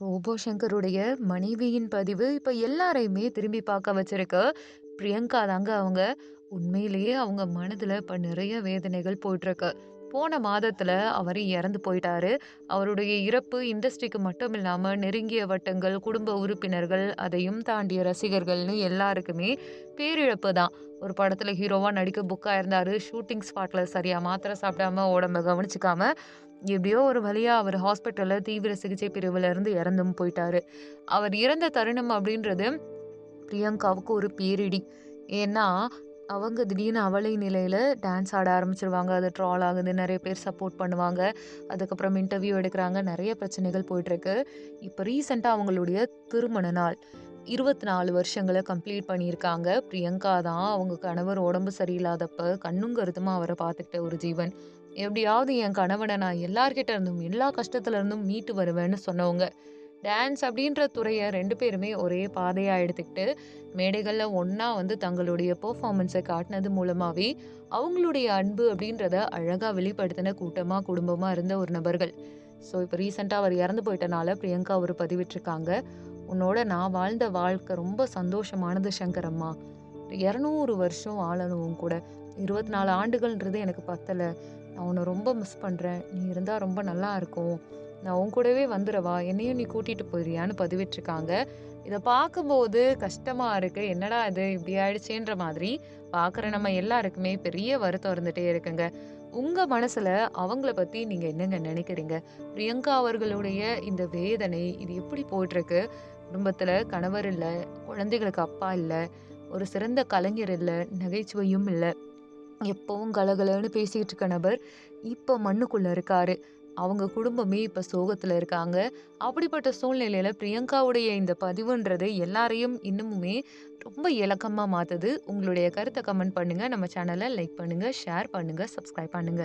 Robot சங்கருடைய மனைவியின் பதிவு இப்போ எல்லாரையுமே திரும்பி பார்க்க வச்சிருக்கு. பிரியங்கா தாங்க அவங்க. உண்மையிலேயே அவங்க மனதில் இப்போ நிறைய வேதனைகள் போயிட்டுருக்கு. போன மாதத்தில் அவர் இறந்து போயிட்டாரு. அவருடைய இறப்பு இண்டஸ்ட்ரிக்கு மட்டும் இல்லாமல் நெருங்கிய வட்டங்கள், குடும்ப உறுப்பினர்கள், அதையும் தாண்டிய ரசிகர்கள்னு எல்லாருக்குமே பேரிழப்பு தான். ஒரு படத்தில் ஹீரோவாக நடிக்க புக்காக இருந்தார் ஷூட்டிங் ஸ்பாட்டில் சரியாக மாத்திரை சாப்பிடாம, உடம்ப கவனிச்சிக்காம எப்படியோ ஒரு வழியாக அவர் ஹாஸ்பிட்டலில் தீவிர சிகிச்சை பிரிவுல இருந்து இறந்தும் போயிட்டாரு. அவர் இறந்த தருணம் அப்படின்றது பிரியங்காவுக்கு ஒரு பேரிடி. ஏன்னா, அவங்க திடீர்னு அவலை நிலையில் டான்ஸ் ஆட ஆரம்பிச்சிருவாங்க அது ட்ரால் ஆகுது. நிறைய பேர் சப்போர்ட் பண்ணுவாங்க. அதுக்கப்புறம் இன்டர்வியூ எடுக்கிறாங்க நிறைய பிரச்சனைகள் போயிட்டுருக்கு. இப்போ ரீசெண்டாக அவங்களுடைய திருமண நாள். இருபத்தி நாலு வருஷங்களை கம்ப்ளீட் பண்ணியிருக்காங்க. பிரியங்கா தான் அவங்க கணவர் உடம்பு சரியில்லாதப்ப கண்ணும் அவரை பார்த்துக்கிட்ட ஒரு ஜீவன். எப்படியாவது என் கணவனை நான் எல்லார்கிட்ட இருந்தும், எல்லா கஷ்டத்துல இருந்தும் மீட்டு வருவேன்னு சொன்னவங்க. டான்ஸ் அப்படின்ற துறையை ரெண்டு பேருமே ஒரே பாதையாக எடுத்துக்கிட்டு, மேடைகளில் ஒன்றா வந்து தங்களுடைய பர்ஃபாமன்ஸை காட்டினது மூலமாகவே அவங்களுடைய அன்பு அப்படின்றத அழகாக வெளிப்படுத்தின கூட்டமாக குடும்பமாக இருந்த ஒரு நபர்கள். ஸோ, இப்போ ரீசெண்டாக அவர் இறந்து போயிட்டனால பிரியங்கா ஒரு பதிவிட்டிருக்காங்க. "உன்னோட நான் வாழ்ந்த வாழ்க்கை ரொம்ப சந்தோஷமானது சங்கரம்மா. 200 வருஷம் வாழணும் கூட இருபத்தி நாலு ஆண்டுகள்ன்றது எனக்கு பத்தலை நான் உன்னை ரொம்ப மிஸ் பண்ணுறேன் நீ இருந்தால் ரொம்ப நல்லா இருக்கும். நான் உன் கூடவே வந்துடவா என்னையும் நீ கூட்டிகிட்டு போயிறியான்னு?" பதிவிட்டிருக்காங்க. இதை பார்க்கும்போது கஷ்டமாக இருக்குது என்னடா இது இப்படி ஆயிடுச்சேன்ற மாதிரி பார்க்குற நம்ம எல்லாருக்குமே பெரிய வருத்தம் இருந்துகிட்டே இருக்குங்க. உங்கள் மனசில் அவங்கள பற்றி நீங்கள் என்னங்க நினைக்கிறீங்க? பிரியங்கா அவர்களுடைய இந்த வேதனை, இது எப்படி போயிட்டுருக்கு? குடும்பத்தில் கணவர் இல்லை குழந்தைகளுக்கு அப்பா இல்லை ஒரு சிறந்த கலைஞர் இல்லை நகைச்சுவையும் இல்லை எப்பவும் கலகலன்னு பேசிக்கிட்டு இருக்க நபர், இப்போ மண்ணுக்குள்ளே இருக்காரு. அவங்க குடும்பமே இப்ப சோகத்துல இருக்காங்க. அப்படிப்பட்ட சூழ்நிலையில பிரியங்காவுடைய இந்த பதிவுன்றது எல்லாரையும் இன்னமுமே ரொம்ப இலக்கமா மாத்துது. உங்களுடைய கருத்தை கமெண்ட் பண்ணுங்க. நம்ம சேனலை லைக் பண்ணுங்க, ஷேர் பண்ணுங்க, சப்ஸ்கிரைப் பண்ணுங்க.